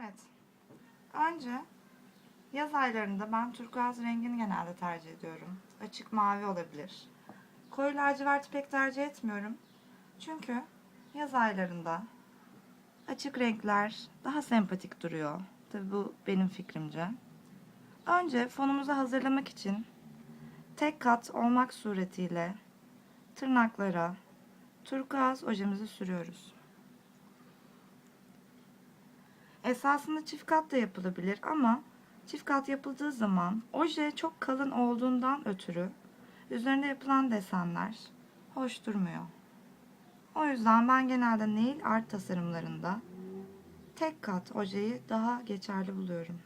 Evet. Önce yaz aylarında ben turkuaz rengini genelde tercih ediyorum. Açık mavi olabilir. Koyu lacivert pek tercih etmiyorum. Çünkü yaz aylarında açık renkler daha sempatik duruyor. Tabii bu benim fikrimce. Önce fonumuzu hazırlamak için tek kat olmak suretiyle tırnaklara turkuaz ojemizi sürüyoruz. Esasında çift kat da yapılabilir ama çift kat yapıldığı zaman oje çok kalın olduğundan ötürü üzerinde yapılan desenler hoş durmuyor. O yüzden ben genelde nail art tasarımlarında tek kat ojeyi daha geçerli buluyorum.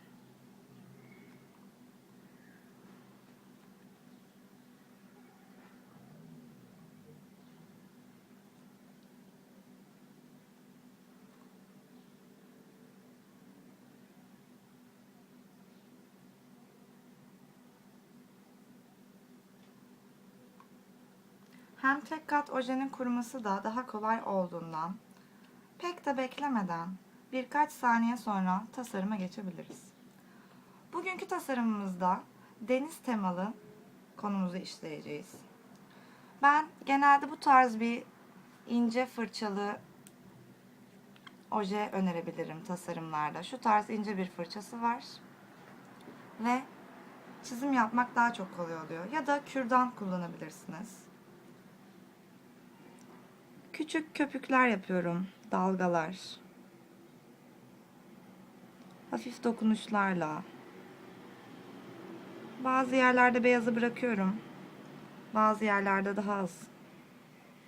Hem tek kat ojenin kuruması da daha kolay olduğundan pek de beklemeden birkaç saniye sonra tasarıma geçebiliriz. Bugünkü tasarımımızda deniz temalı konumuzu işleyeceğiz. Ben genelde bu tarz bir ince fırçalı oje önerebilirim tasarımlarda. Şu tarz ince bir fırçası var. Ve çizim yapmak daha çok kolay oluyor. Ya da kürdan kullanabilirsiniz. Küçük köpükler yapıyorum. Dalgalar. Hafif dokunuşlarla. Bazı yerlerde beyazı bırakıyorum. Bazı yerlerde daha az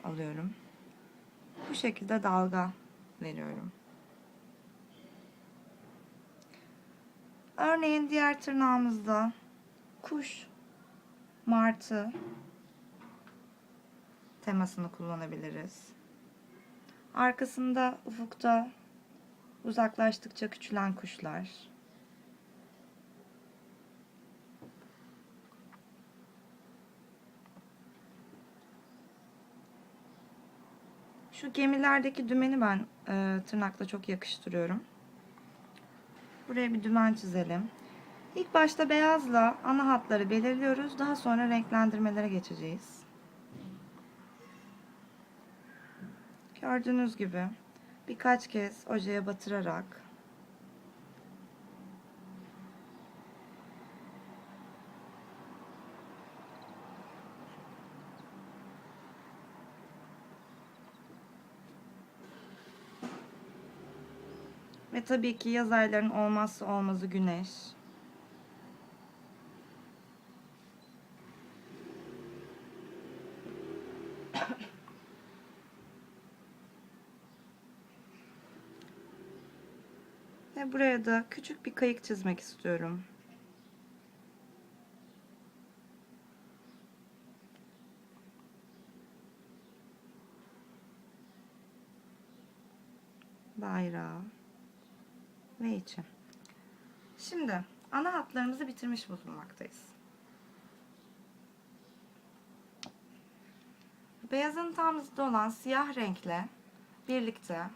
alıyorum. Bu şekilde dalga veriyorum. Örneğin diğer tırnağımızda kuş, martı temasını kullanabiliriz. Arkasında ufukta uzaklaştıkça küçülen kuşlar. Şu gemilerdeki dümeni ben e, tırnakla çok yakıştırıyorum. Buraya bir dümen çizelim. İlk başta beyazla ana hatları belirliyoruz. Daha sonra renklendirmelere geçeceğiz. Gördüğünüz gibi birkaç kez ojeye batırarak ve tabii ki yaz aylarının olmazsa olmazı güneş. Ve buraya da küçük bir kayık çizmek istiyorum. Bayrağı ve içi. Şimdi ana hatlarımızı bitirmiş bulunmaktayız. Beyazın tam zıttı olan siyah renkle birlikte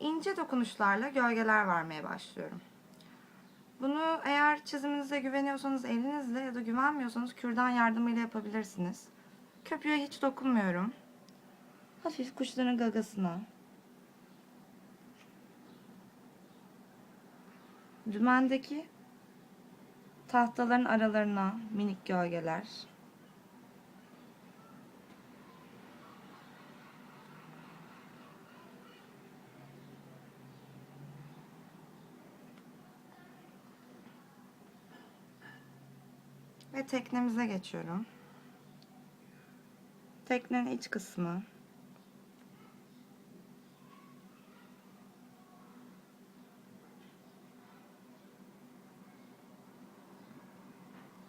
ince dokunuşlarla gölgeler vermeye başlıyorum. Bunu eğer çiziminize güveniyorsanız elinizle ya da güvenmiyorsanız kürdan yardımıyla yapabilirsiniz. Köpüğe hiç dokunmuyorum. Hafif kuşların gagasına. Dümendeki tahtaların aralarına minik gölgeler. Ve teknemize geçiyorum. Teknenin iç kısmı.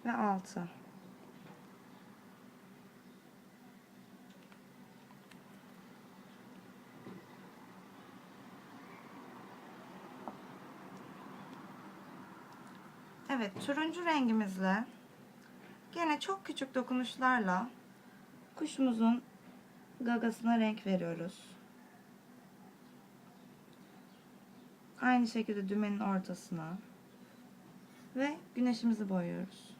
Ve altı. Evet, turuncu rengimizle Gene çok küçük dokunuşlarla kuşumuzun gagasına renk veriyoruz. Aynı şekilde dümenin ortasına ve güneşimizi boyuyoruz.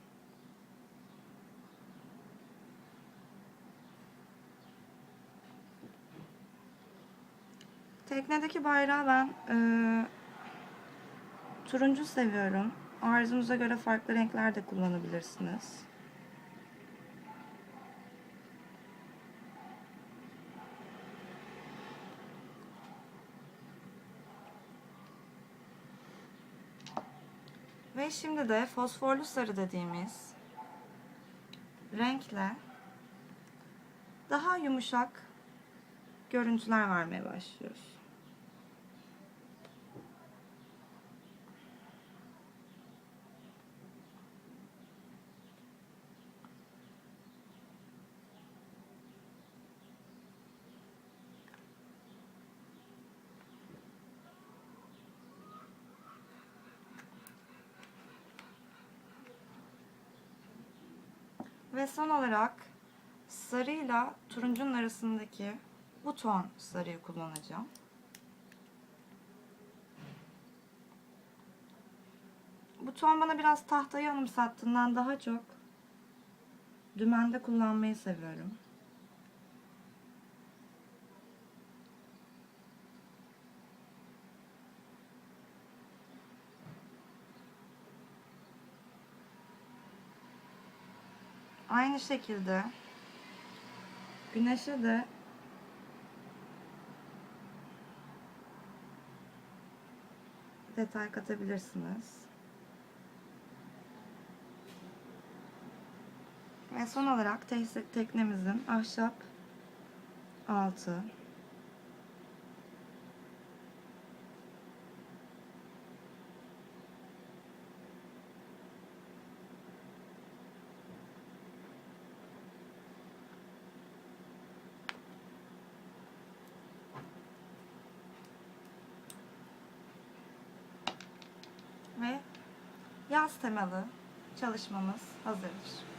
Teknedeki bayrağı ben eee, turuncu seviyorum. Arzunuza göre farklı renkler de kullanabilirsiniz. Ve şimdi de fosforlu sarı dediğimiz renkle daha yumuşak görüntüler vermeye başlıyoruz. Ve son olarak sarıyla turuncunun arasındaki bu ton sarıyı kullanacağım. Bu ton bana biraz tahtayı anımsattığından daha çok dümende kullanmayı seviyorum. Aynı şekilde güneşe de detay katabilirsiniz. Ve son olarak te- teknemizin ahşap altı ve yaz temalı çalışmamız hazırdır.